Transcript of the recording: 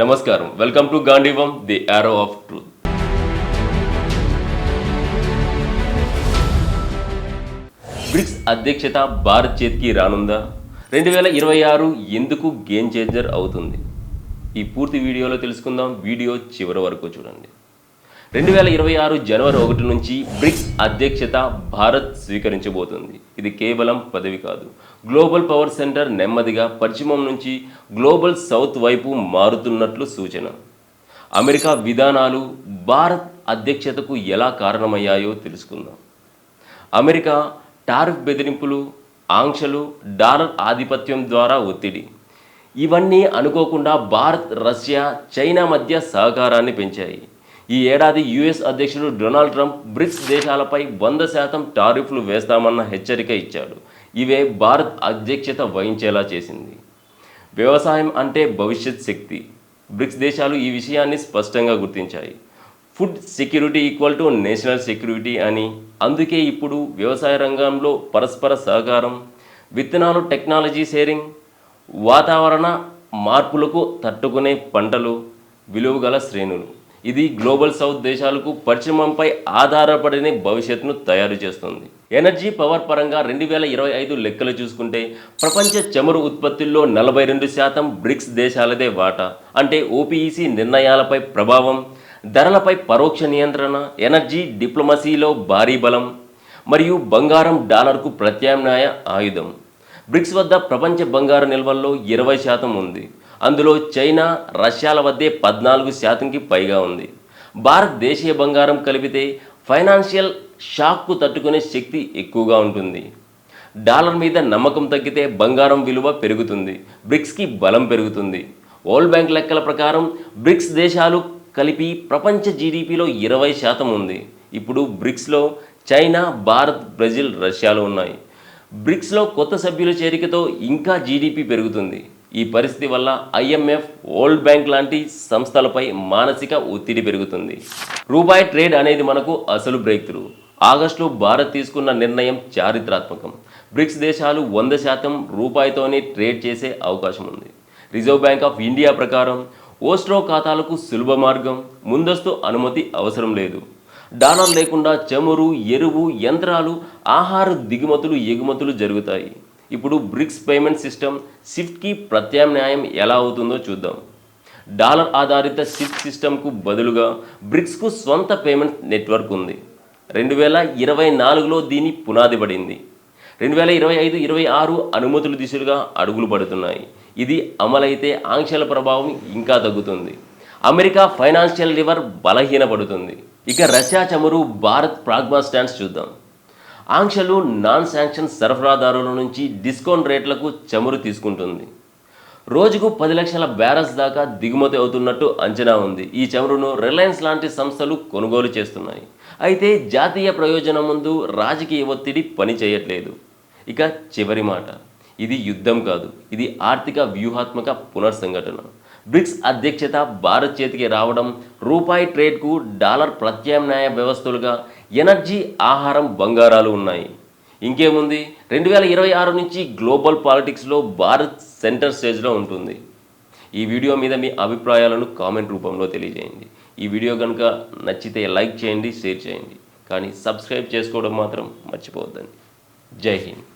నమస్కారం. Welcome to Gandhivam the arrow of truth BRICS అధ్యక్షత భారత్ చేతికి రానుందా? రెండు వేల ఇరవై ఆరు ఎందుకు గేమ్ చేంజర్ అవుతుంది? ఈ పూర్తి వీడియోలో తెలుసుకుందాం. వీడియో చివరి వరకు చూడండి. రెండు వేల ఇరవై ఆరు జనవరి ఒకటి నుంచి బ్రిక్స్ అధ్యక్షత భారత్ స్వీకరించబోతుంది. ఇది కేవలం పదవి కాదు. గ్లోబల్ పవర్ సెంటర్ నెమ్మదిగా పశ్చిమం నుంచి గ్లోబల్ సౌత్ వైపు మారుతున్నట్లు సూచన. అమెరికా విధానాలు భారత్ అధ్యక్షతకు ఎలా కారణమయ్యాయో తెలుసుకుందాం. అమెరికా టారిఫ్ బెదిరింపులు ఆంక్షలు డాలర్ ఆధిపత్యం ద్వారా ఒత్తిడి. ఇవన్నీ అనుకోకుండా భారత్ రష్యా చైనా మధ్య సహకారాన్ని పెంచాయి. ఈ ఏడాది యుఎస్ అధ్యక్షుడు డొనాల్డ్ ట్రంప్ బ్రిక్స్ దేశాలపై వంద శాతం టారిఫ్లు వేస్తామన్న హెచ్చరిక ఇచ్చాడు. ఇవే భారత్ అధ్యక్షత వహించేలా చేసింది. వ్యవసాయం అంటే భవిష్యత్ శక్తి. బ్రిక్స్ దేశాలు ఈ విషయాన్ని స్పష్టంగా గుర్తించాయి. Food security equal to national security అని. అందుకే ఇప్పుడు వ్యవసాయ రంగంలో పరస్పర సహకారం విత్తనాలు టెక్నాలజీ షేరింగ్ వాతావరణ మార్పులకు తట్టుకునే పంటలు విలువగల శ్రేణులు. ఇది గ్లోబల్ సౌత్ దేశాలకు పశ్చిమంపై ఆధారపడిన భవిష్యత్తును తయారు చేస్తుంది. ఎనర్జీ పవర్ పరంగా రెండు వేల ఇరవై ఐదు లెక్కలు చూసుకుంటే ప్రపంచ చమురు ఉత్పత్తుల్లో నలభై రెండు శాతం బ్రిక్స్ దేశాలదే వాటా. అంటే ఓపీఈసీ నిర్ణయాలపై ప్రభావం ధరలపై పరోక్ష నియంత్రణ ఎనర్జీ డిప్లొమసీలో భారీ బలం మరియు బంగారం డాలర్కు ప్రత్యామ్నాయ ఆయుధం. బ్రిక్స్ వద్ద ప్రపంచ బంగారు నిల్వల్లో ఇరవై శాతం ఉంది. అందులో చైనా రష్యాల వద్దే పద్నాలుగు శాతంకి పైగా ఉంది. భారత్ దేశీయ బంగారం కలిపితే ఫైనాన్షియల్ షాక్కు తట్టుకునే శక్తి ఎక్కువగా ఉంటుంది. డాలర్ మీద నమ్మకం తగ్గితే బంగారం విలువ పెరుగుతుంది. బ్రిక్స్కి బలం పెరుగుతుంది. వరల్డ్ బ్యాంక్ లెక్కల ప్రకారం బ్రిక్స్ దేశాలు కలిపి ప్రపంచ జీడిపిలో ఇరవై శాతం ఉంది. ఇప్పుడు బ్రిక్స్లో చైనా భారత్ బ్రెజిల్ రష్యాలు ఉన్నాయి. బ్రిక్స్లో కొత్త సభ్యుల చేరికతో ఇంకా జీడిపి పెరుగుతుంది. ఈ పరిస్థితి వల్ల ఐఎంఎఫ్ వరల్డ్ బ్యాంక్ లాంటి సంస్థలపై మానసిక ఒత్తిడి పెరుగుతుంది. రూపాయి ట్రేడ్ అనేది మనకు అసలు బ్రేక్ త్రూ ఆగస్టులో భారత్ తీసుకున్న నిర్ణయం చారిత్రాత్మకం. బ్రిక్స్ దేశాలు వంద శాతం రూపాయితోనే ట్రేడ్ చేసే అవకాశం ఉంది. రిజర్వ్ బ్యాంక్ ఆఫ్ ఇండియా ప్రకారం ఓస్ట్రో ఖాతాలకు సులభ మార్గం ముందస్తు అనుమతి అవసరం లేదు. డాలర్ లేకుండా చమురు ఎరువు యంత్రాలు ఆహార దిగుమతులు ఎగుమతులు జరుగుతాయి. ఇప్పుడు బ్రిక్స్ పేమెంట్ సిస్టమ్ సిఫ్ట్కి ప్రత్యామ్నాయం ఎలా అవుతుందో చూద్దాం. డాలర్ ఆధారిత సిఫ్ట్ సిస్టమ్కు బదులుగా బ్రిక్స్కు స్వంత పేమెంట్ నెట్వర్క్ ఉంది. రెండు వేల ఇరవై నాలుగులో దీని పునాది పడింది. రెండు వేల ఇరవై ఐదు ఇరవై ఆరు అనుమతుల దిశలుగా అడుగులు పడుతున్నాయి. ఇది అమలైతే ఆంక్షల ప్రభావం ఇంకా తగ్గుతుంది. అమెరికా ఫైనాన్షియల్ లివర్ బలహీనపడుతుంది. ఇక రష్యా చమురు భారత్ ప్రాగ్మా స్టాండ్స్ చూద్దాం. ఆంక్షలు నాన్ శాంక్షన్ సరఫరాదారుల నుంచి డిస్కౌంట్ రేట్లకు చమురు తీసుకుంటుంది. రోజుకు పది లక్షల బ్యారల్స్ దాకా దిగుమతి అవుతున్నట్టు అంచనా ఉంది. ఈ చమురును రిలయన్స్ లాంటి సంస్థలు కొనుగోలు చేస్తున్నాయి. అయితే జాతీయ ప్రయోజనం ముందు రాజకీయ ఒత్తిడి పని చేయట్లేదు. ఇక చివరి మాట. ఇది యుద్ధం కాదు. ఇది ఆర్థిక వ్యూహాత్మక పునర్సంఘటన. బ్రిక్స్ అధ్యక్షత భారత్ చేతికి రావడం రూపాయి ట్రేడ్కు డాలర్ ప్రత్యామ్నాయ వ్యవస్థలుగా ఎనర్జీ ఆహారం బంగారాలు ఉన్నాయి. ఇంకేముంది? రెండు వేల ఇరవై ఆరు నుంచి గ్లోబల్ పాలిటిక్స్లో భారత్ సెంటర్ స్టేజ్లో ఉంటుంది. ఈ వీడియో మీద మీ అభిప్రాయాలను కామెంట్ రూపంలో తెలియజేయండి. ఈ వీడియో కనుక నచ్చితే లైక్ చేయండి షేర్ చేయండి. కానీ సబ్స్క్రైబ్ చేసుకోవడం మాత్రం మర్చిపోవద్దండి. జై హింద్.